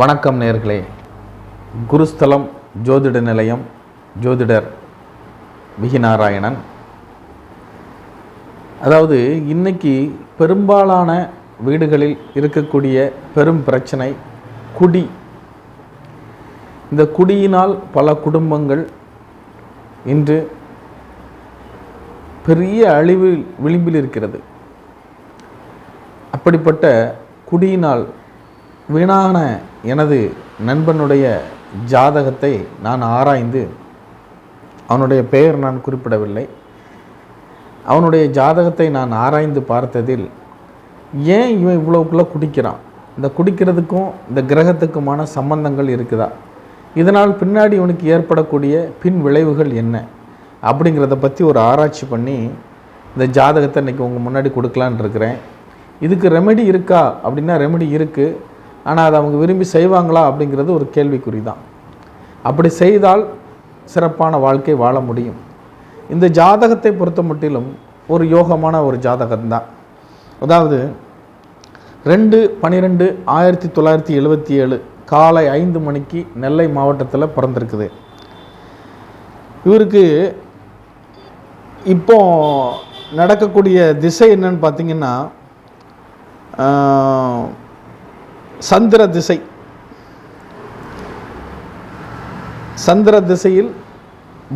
வணக்கம் நேர்களே. குருஸ்தலம் ஜோதிட நிலையம் ஜோதிடர் விகிநாராயணன் அதாவது இன்னைக்கு பெரும்பாலான வீடுகளில் இருக்கக்கூடிய பெரும் பிரச்சனை குடி. இந்த குடியினால் பல குடும்பங்கள் இன்று பெரிய அழிவு விளிம்பில் இருக்கிறது. அப்படிப்பட்ட குடியினால் வீணான எனது நண்பனுடைய ஜாதகத்தை நான் ஆராய்ந்து அவனுடைய பெயர் நான் குறிப்பிடவில்லை. அவனுடைய ஜாதகத்தை நான் ஆராய்ந்து பார்த்ததில் ஏன் இவன் இவ்வளோக்குள்ளே குடிக்கிறான்? இந்த குடிக்கிறதுக்கும் இந்த கிரகத்துக்குமான சம்பந்தங்கள் இருக்குதா? இதனால் பின்னாடி இவனுக்கு ஏற்படக்கூடிய பின் விளைவுகள் என்ன? அப்படிங்கிறத பற்றி ஒரு ஆராய்ச்சி பண்ணி இந்த ஜாதகத்தை இன்றைக்கி உங்கள் முன்னாடி கொடுக்கலான் இருக்கிறேன். இதுக்கு ரெமெடி இருக்கா? அப்படின்னா ரெமெடி இருக்குது ஆனால் அதை அவங்க விரும்பி செய்வாங்களா அப்படிங்கிறது ஒரு கேள்விக்குறி தான் அப்படி செய்தால் சிறப்பான வாழ்க்கை வாழ முடியும். இந்த ஜாதகத்தை பொறுத்த மட்டிலும் ஒரு யோகமான ஒரு ஜாதகம்தான். அதாவது ரெண்டு பன்னிரெண்டு ஆயிரத்தி தொள்ளாயிரத்தி எழுபத்தி ஏழு காலை ஐந்து மணிக்கு நெல்லை மாவட்டத்தில் பிறந்திருக்குது. இவருக்கு இப்போ நடக்கக்கூடிய திசை என்னன்னு பார்த்தீங்கன்னா சந்திர திசை. சந்திர திசையில்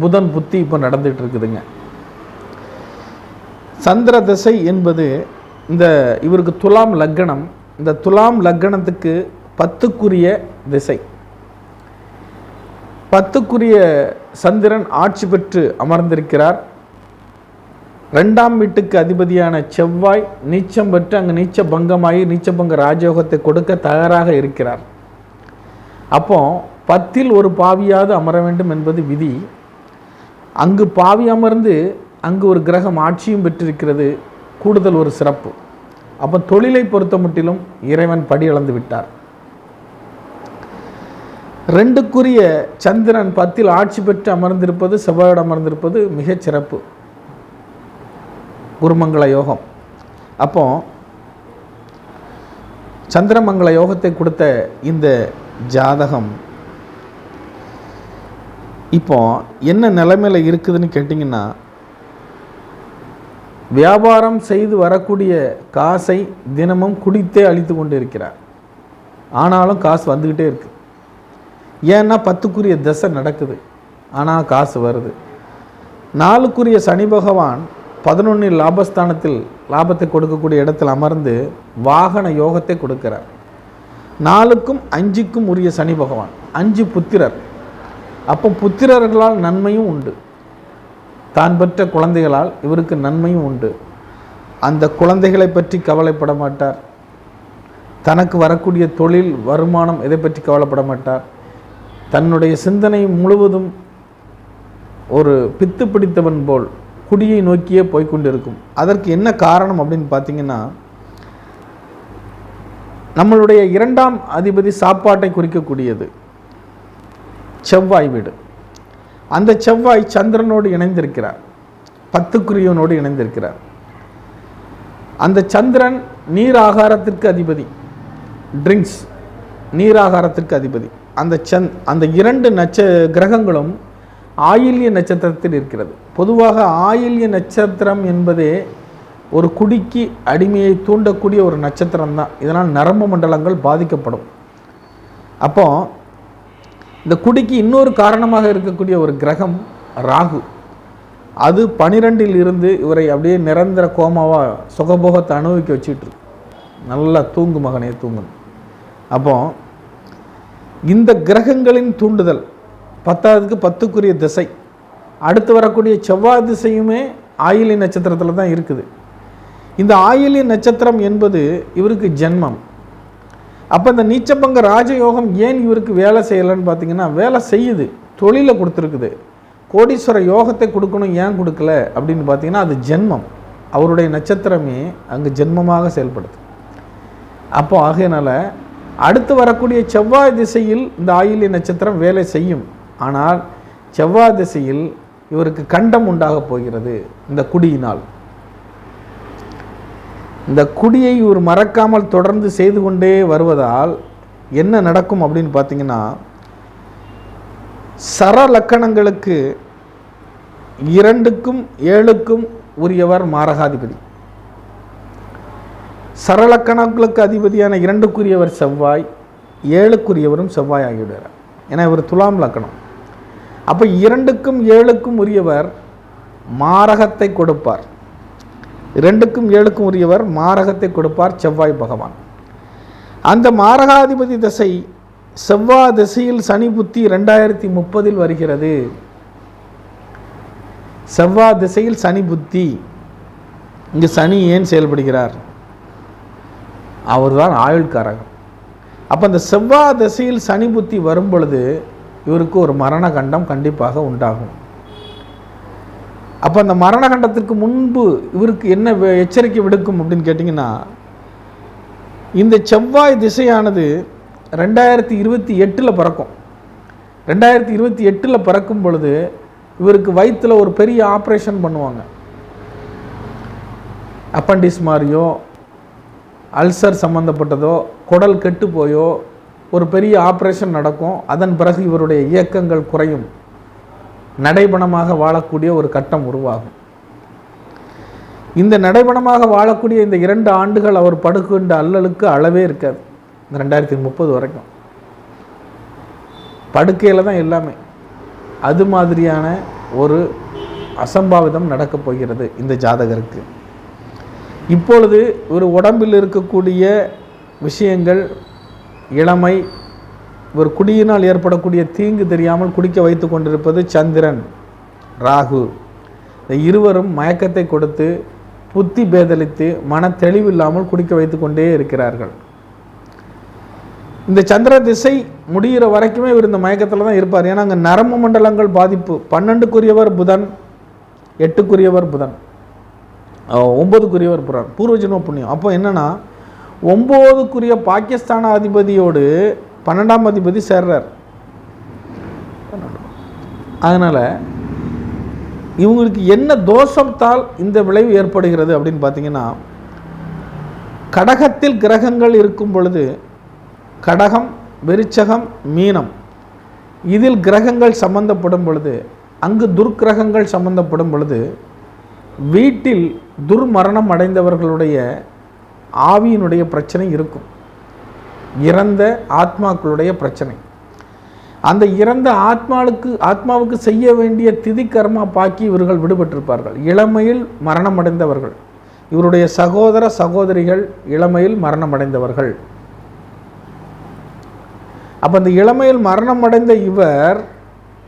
புதன் புத்தி இப்போ நடந்துட்டு இருக்குதுங்க சந்திர திசை என்பது இந்த இவருக்கு துலாம் லக்கணம். இந்த துலாம் லக்கணத்துக்கு பத்துக்குரிய திசை. பத்துக்குரிய சந்திரன் ஆட்சி பெற்று அமர்ந்திருக்கிறார். ரெண்டாம் வீட்டுக்கு அதிபதியான செவ்வாய் நீச்சம் பெற்று அங்கு நீச்ச பங்கமாகி நீச்சபங்க ராஜயோகத்தை கொடுக்க தயாராக இருக்கிறார். அப்போ பத்தில் ஒரு பாவியாவது அமர வேண்டும் என்பது விதி. அங்கு பாவி அமர்ந்து அங்கு ஒரு கிரகம் ஆட்சியும் பெற்றிருக்கிறது. கூடுதல் ஒரு சிறப்பு. அப்போ தொழிலை பொறுத்த முட்டிலும் இறைவன் படி அளந்து விட்டார். ரெண்டுக்குரிய சந்திரன் பத்தில் ஆட்சி பெற்று அமர்ந்திருப்பது செவ்வாயோடு அமர்ந்திருப்பது மிகச் சிறப்பு. குருமங்கள யோகம். அப்போ சந்திரமங்கள யோகத்தை கொடுத்த இந்த ஜாதகம் இப்போ என்ன நிலைமையில் இருக்குதுன்னு கேட்டிங்கன்னா வியாபாரம் செய்து வரக்கூடிய காசை தினமும் குடித்தே அழித்து கொண்டு இருக்கிறார். ஆனாலும் காசு வந்துக்கிட்டே இருக்கு. ஏன்னா பத்துக்குரிய தசை நடக்குது. ஆனால் காசு வருது. நாலுக்குரிய சனி பகவான் பதினொன்னில் லாபஸ்தானத்தில் லாபத்தை கொடுக்கக்கூடிய இடத்தில் அமர்ந்து வாகன யோகத்தை கொடுக்கிறார். நாலுக்கும் அஞ்சுக்கும் உரிய சனி பகவான் அஞ்சு புத்திரர். அப்போ புத்திரர்களால் நன்மையும் உண்டு. தான் பெற்ற குழந்தைகளால் இவருக்கு நன்மையும் உண்டு. அந்த குழந்தைகளை பற்றி கவலைப்பட மாட்டார். தனக்கு வரக்கூடிய தொழில் வருமானம் இதை பற்றி கவலைப்பட மாட்டார். தன்னுடைய சிந்தனை முழுவதும் ஒரு பித்து பிடித்தவன் போல் குடியை நோக்கியே போய்க்கொண்டிருக்கும். அதற்கு என்ன காரணம் அப்படின்னு பார்த்தீங்கன்னா நம்மளுடைய இரண்டாம் அதிபதி சாப்பாட்டை குறிக்கக்கூடியது. செவ்வாய் வீடு. அந்த செவ்வாய் சந்திரனோடு இணைந்திருக்கிறார். பத்துக்குரியவனோடு இணைந்திருக்கிறார். அந்த சந்திரன் நீர் ஆகாரத்திற்கு அதிபதி. ட்ரிங்க்ஸ் நீர் ஆகாரத்திற்கு அதிபதி. அந்த சந்த் அந்த இரண்டு நட்ச கிரகங்களும் ஆயில்ய நட்சத்திரத்தில் இருக்கிறது. பொதுவாக ஆயில்ய நட்சத்திரம் என்பதே ஒரு குடிக்கு அடிமையை தூண்டக்கூடிய ஒரு நட்சத்திரம் தான். இதனால் நரம்பு மண்டலங்கள் பாதிக்கப்படும். அப்போ இந்த குடிக்கு இன்னொரு காரணமாக இருக்கக்கூடிய ஒரு கிரகம் ராகு. அது பனிரெண்டில் இருந்து இவரை அப்படியே நிரந்தர கோமாவாக சுகபோகத்தை அனுபவிக்க வச்சுட்டு நல்லா தூங்கு மகனே தூங்கணும் அப்போ இந்த கிரகங்களின் தூண்டுதல் பத்தாவதுக்கு பத்துக்குரிய திசை. அடுத்து வரக்கூடிய செவ்வாய் திசையுமே ஆயிலி நட்சத்திரத்தில் தான் இருக்குது. இந்த ஆயிலி நட்சத்திரம் என்பது இவருக்கு ஜென்மம். அப்போ இந்த நீச்சபங்க ராஜயோகம் ஏன் இவருக்கு வேலை செய்யலைன்னு பார்த்தீங்கன்னா வேலை செய்யுது தொழிலை கொடுத்துருக்குது. கோடீஸ்வர யோகத்தை கொடுக்கணும் ஏன் கொடுக்கல அப்படின்னு பார்த்தீங்கன்னா அது ஜென்மம். அவருடைய நட்சத்திரமே அங்கு ஜென்மமாக செயல்படுது. அப்போ ஆகையினால் அடுத்து வரக்கூடிய செவ்வாய் திசையில் இந்த ஆயிலி நட்சத்திரம் வேலை செய்யும். ஆனால் செவ்வாய் திசையில் இவருக்கு கண்டம் உண்டாக போகிறது இந்த குடியினால். இந்த குடியை இவர் மறக்காமல் தொடர்ந்து செய்து கொண்டே வருவதால் என்ன நடக்கும் அப்படின்னு பார்த்தீங்கன்னா சரலக்கணங்களுக்கு இரண்டுக்கும் ஏழுக்கும் உரியவர் மாரகாதிபதி. சரலக்கணங்களுக்கு அதிபதியான இரண்டுக்குரியவர் செவ்வாய் ஏழுக்குரியவரும் செவ்வாய் ஆகிவிடுகிறார். ஏன்னா இவர் துலாம் லக்கணம். அப்போ இரண்டுக்கும் ஏழுக்கும் உரியவர் மாரகத்தை கொடுப்பார். இரண்டுக்கும் ஏழுக்கும் உரியவர் மாரகத்தை கொடுப்பார் செவ்வாய் பகவான். அந்த மாரகாதிபதி திசை செவ்வாய் திசையில் சனி புத்தி ரெண்டாயிரத்தி முப்பதில் வருகிறது. செவ்வாய் திசையில் சனி புத்தி. இங்கு சனி ஏன் செயல்படுகிறார்? அவர்தான் ஆயுள்காரகம். அப்போ அந்த செவ்வாய் திசையில் சனி புத்தி வரும் பொழுது இவருக்கு ஒரு மரண கண்டம் கண்டிப்பாக உண்டாகும். அப்போ அந்த மரண கண்டத்திற்கு முன்பு இவருக்கு என்ன எச்சரிக்கை விடுக்கும் அப்படின்னு கேட்டிங்கன்னா இந்த செவ்வாய் திசையானது ரெண்டாயிரத்தி இருபத்தி எட்டில் பிறக்கும். ரெண்டாயிரத்தி இருபத்தி எட்டில் பிறக்கும் பொழுது இவருக்கு வயிற்றில் ஒரு பெரிய ஆப்ரேஷன் பண்ணுவாங்க. அப்பண்டிஸ் மாதிரியோ அல்சர் சம்மந்தப்பட்டதோ குடல் கெட்டு போயோ ஒரு பெரிய ஆப்ரேஷன் நடக்கும். அதன் பிறகு இவருடைய இயக்கங்கள் குறையும். நடைபணமாக வாழக்கூடிய ஒரு கட்டம் உருவாகும். இந்த நடைபணமாக வாழக்கூடிய இந்த இரண்டு ஆண்டுகள் அவர் படுகின்ற அல்லலுக்கு அளவே இருக்காது. இந்த ரெண்டாயிரத்தி முப்பது வரைக்கும். படுக்கையில் தான் எல்லாமே. அது மாதிரியான ஒரு அசம்பாவிதம் நடக்கப் போகிறது இந்த ஜாதகருக்கு. இப்பொழுது ஒரு உடம்பில் இருக்கக்கூடிய விஷயங்கள் இளமை ஒரு குடியினால் ஏற்படக்கூடிய தீங்கு தெரியாமல் குடிக்க வைத்து கொண்டிருப்பது சந்திரன் ராகு. இந்த இருவரும் மயக்கத்தை கொடுத்து புத்தி பேதலித்து மன தெளிவில்லாமல் குடிக்க வைத்து கொண்டே இருக்கிறார்கள். இந்த சந்திர திசை முடிகிற வரைக்குமே இவர் இந்த மயக்கத்தில் தான் இருப்பார். ஏன்னா அங்கே நரம்பு மண்டலங்கள் பாதிப்பு. பன்னெண்டுக்குரியவர் புதன் எட்டுக்குரியவர் புதன் அஹ் ஒன்பதுக்குரியவர் புறார் பூர்வ புண்ணியம். அப்போ என்னன்னா ஒம்போதுக்குரிய பாகிஸ்தான அதிபதியோடு பன்னெண்டாம் அதிபதி சேர்றார். அதனால் இவங்களுக்கு என்ன தோஷத்தால் இந்த விளைவு ஏற்படுகிறது அப்படின்னு பார்த்தீங்கன்னா கடகத்தில் கிரகங்கள் இருக்கும் பொழுது கடகம் விருச்சகம் மீனம் இதில் கிரகங்கள் சம்பந்தப்படும் பொழுது அங்கு துர்க்கிரகங்கள் சம்பந்தப்படும் பொழுது வீட்டில் துர்மரணம் அடைந்தவர்களுடைய ஆவியினுடைய பிரச்சனை இருக்கும். இறந்த ஆத்மாக்களுடைய பிரச்சனை. அந்த இறந்த ஆத்மாவுக்கு ஆத்மாவுக்கு செய்ய வேண்டிய திதி கர்மா பாக்கி இவர்கள் விடுபட்டிருப்பார்கள். இளமையில் மரணம் அடைந்தவர்கள் இவருடைய சகோதர சகோதரிகள் இளமையில் மரணம் அடைந்தவர்கள் அப்போ இந்த இளமையில் மரணம் அடைந்த இவர்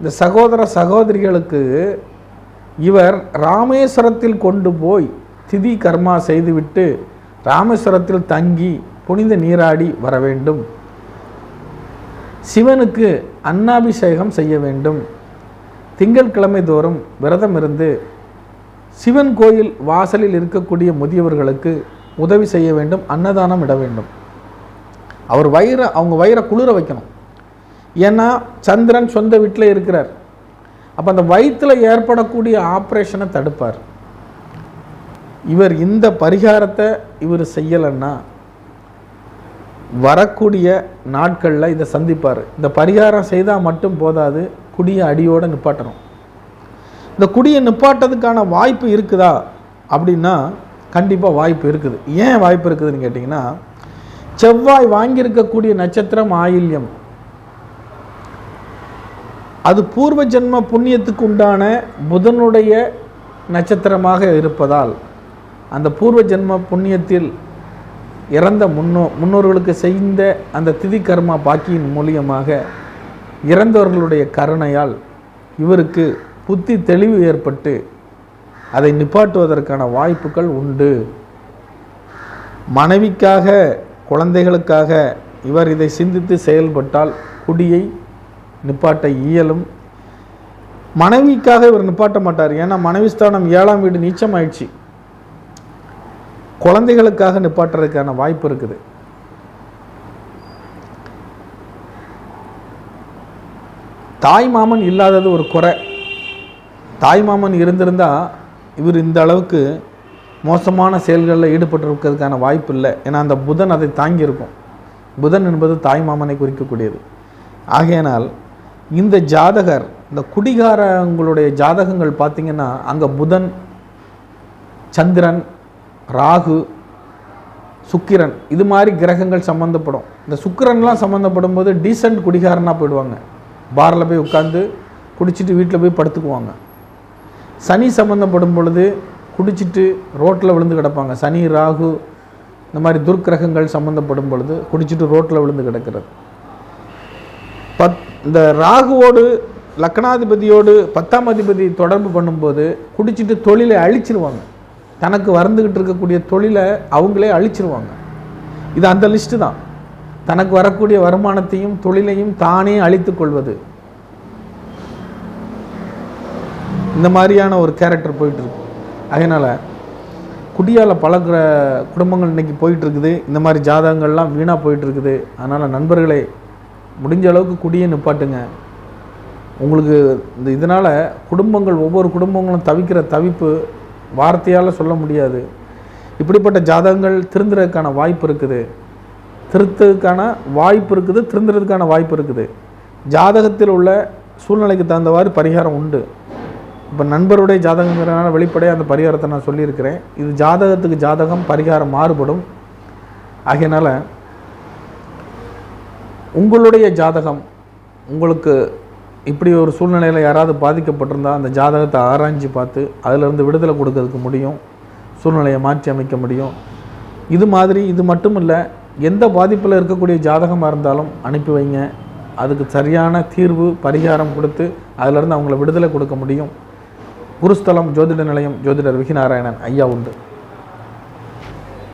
இந்த சகோதர சகோதரிகளுக்கு இவர் ராமேஸ்வரத்தில் கொண்டு போய் திதி கர்மா செய்துவிட்டு ராமேஸ்வரத்தில் தங்கி புனித நீராடி வர வேண்டும். சிவனுக்கு அன்னாபிஷேகம் செய்ய வேண்டும். திங்கட்கிழமை தோறும் விரதம் இருந்து சிவன் கோயில் வாசலில் இருக்கக்கூடிய முதியவர்களுக்கு உதவி செய்ய வேண்டும் அன்னதானம் இட வேண்டும். அவர் வயிறை அவங்க வயிறை குளிர வைக்கணும். ஏன்னா சந்திரன் சொந்த வீட்டில் இருக்கிறார். அப்போ அந்த வயிற்றில் ஏற்படக்கூடிய ஆப்ரேஷனை தடுப்பார். இவர் இந்த பரிகாரத்தை இவர் செய்யலைன்னா வரக்கூடிய நாட்களில் இதை சந்திப்பார். இந்த பரிகாரம் செய்தால் மட்டும் போதாது குடியை அடியோடு நிப்பாட்டணும். இந்த குடியை நிப்பாட்டதுக்கான வாய்ப்பு இருக்குதா? அப்படின்னா கண்டிப்பாக வாய்ப்பு இருக்குது. ஏன் வாய்ப்பு இருக்குதுன்னு கேட்டிங்கன்னா செவ்வாய் வாங்கியிருக்கக்கூடிய நட்சத்திரம் ஆயில்யம். அது பூர்வ ஜென்ம புண்ணியத்துக்கு உண்டான புதனுடைய நட்சத்திரமாக இருப்பதால். அந்த பூர்வ ஜென்ம புண்ணியத்தில் இறந்த முன்னோ முன்னோர்களுக்கு செய்த அந்த திதி கர்மா பாக்கியின் மூலியமாக இறந்தவர்களுடைய கருணையால் இவருக்கு புத்தி தெளிவு ஏற்பட்டு அதை நிப்பாட்டுவதற்கான வாய்ப்புகள் உண்டு. மனைவிக்காக குழந்தைகளுக்காக இவர் இதை சிந்தித்து செயல்பட்டால் குடியை நிப்பாட்ட இயலும். மனைவிக்காக இவர் நிப்பாட்ட மாட்டார். ஏன்னா மனைவி ஸ்தானம் ஏழாம் வீடு நீச்சம் ஆயிடுச்சு குழந்தைகளுக்காக நிப்பாட்டுறதுக்கான வாய்ப்பு இருக்குது. தாய் மாமன் இல்லாதது ஒரு குறை. தாய் மாமன் இருந்திருந்தா இவர் இந்த அளவுக்கு மோசமான செயல்களில் ஈடுபட்டிருக்கிறதுக்கான வாய்ப்பு இல்லை. ஏன்னா அந்த புதன் அதை தாங்கியிருக்கும். புதன் என்பது தாய் மாமனை குறிக்கக்கூடியது. ஆகையினால் இந்த ஜாதகர் இந்த குடிகாரங்களுடைய ஜாதகங்கள் பார்த்தீங்கன்னா அங்கே புதன் சந்திரன் ராகு சுக்கிரன் இது மாதிரி கிரகங்கள் சம்மந்தப்படும் இந்த சுக்கிரன்லாம் சம்மந்தப்படும் போது டீசெண்ட் குடிகாரனாக போயிடுவாங்க. பாரில் போய் உட்காந்து குடிச்சிட்டு வீட்டில் போய் படுத்துக்குவாங்க. சனி சம்மந்தப்படும் பொழுது குடிச்சிட்டு ரோட்டில் விழுந்து கிடப்பாங்க. சனி ராகு இந்த மாதிரி துர்க்கிரகங்கள் சம்மந்தப்படும் பொழுது குடிச்சிட்டு ரோட்டில் விழுந்து கிடக்கிறது. பத் இந்த ராகுவோடு லக்னாதிபதியோடு பத்தாம் அதிபதி தொடர்பு பண்ணும்போது குடிச்சிட்டு தொழிலை அழிச்சிருவாங்க. தனக்கு வறந்துக்கிட்டு இருக்கக்கூடிய தொழிலை அவங்களே அழிச்சிருவாங்க. இது அந்த லிஸ்ட்டு தான். தனக்கு வரக்கூடிய வருமானத்தையும் தொழிலையும் தானே அழித்து கொள்வது. இந்த மாதிரியான ஒரு கேரக்டர் போயிட்டுருக்கு. அதனால் குடியால் பழகுற குடும்பங்கள் இன்றைக்கி போயிட்டுருக்குது. இந்த மாதிரி ஜாதகங்கள்லாம் வீணாக போயிட்டுருக்குது. அதனால் நண்பர்களே முடிஞ்ச அளவுக்கு குடியை நிப்பாட்டுங்க. உங்களுக்கு இந்த இதனால் குடும்பங்கள் ஒவ்வொரு குடும்பங்களும் தவிக்கிற தவிப்பு வார்த்தையால் சொல்ல முடியாது. இப்படிப்பட்ட ஜாதகங்கள் திருந்துறதுக்கான வாய்ப்பு இருக்குது. திருத்ததுக்கான வாய்ப்பு இருக்குது திருந்துறதுக்கான வாய்ப்பு இருக்குது. ஜாதகத்தில் உள்ள சூழ்நிலைக்கு தகுந்தவாறு பரிகாரம் உண்டு. இப்போ நண்பருடைய ஜாதகங்கிறனால வெளிப்படையாக அந்த பரிகாரத்தை நான் சொல்லியிருக்கிறேன். இது ஜாதகத்துக்கு ஜாதகம் பரிகாரம் மாறுபடும். ஆகையினால் உங்களுடைய ஜாதகம் உங்களுக்கு இப்படி ஒரு சூழ்நிலையில் யாராவது பாதிக்கப்பட்டிருந்தால் அந்த ஜாதகத்தை ஆராய்ஞ்சு பார்த்து அதிலிருந்து விடுதலை கொடுக்கறதுக்கு முடியும் சூழ்நிலையை மாற்றி அமைக்க முடியும். இது மாதிரி இது மட்டும் இல்லை எந்த பாதிப்பில் இருக்கக்கூடிய ஜாதகமாக இருந்தாலும் அனுப்பி வைங்க. அதுக்கு சரியான தீர்வு பரிகாரம் கொடுத்து அதிலிருந்து அவங்கள விடுதலை கொடுக்க முடியும். குருஸ்தலம் ஜோதிட நிலையம் ஜோதிடர் விகிநாராயணன் ஐயா உண்டு.